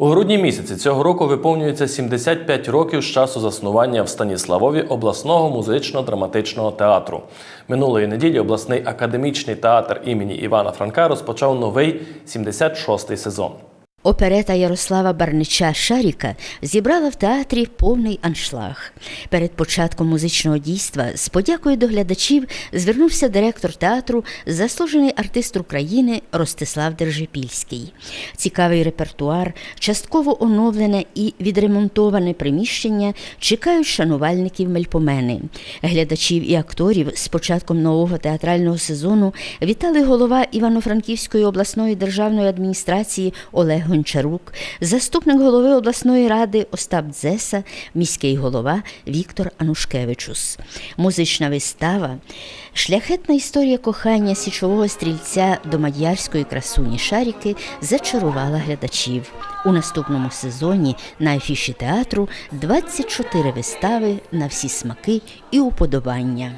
У грудні місяці цього року виповнюється 75 років з часу заснування в Станіславові обласного музично-драматичного театру. Минулої неділі обласний академічний театр імені Івана Франка розпочав новий 76-й сезон. Оперета Ярослава Барнича Шаріка зібрала в театрі повний аншлаг. Перед початком музичного дійства з подякою до глядачів звернувся директор театру, заслужений артист України Ростислав Держипільський. Цікавий репертуар, частково оновлене і відремонтоване приміщення чекають шанувальників мельпомени. Глядачів і акторів з початком нового театрального сезону вітали голова Івано-Франківської обласної державної адміністрації Олег Гончарук, заступник голови обласної ради Остап Дзеса, міський голова Віктор Анушкевичус. Музична вистава, шляхетна історія кохання січового стрільця до мадярської красуні Шаріки зачарувала глядачів. У наступному сезоні на афіші театру 24 вистави на всі смаки і уподобання.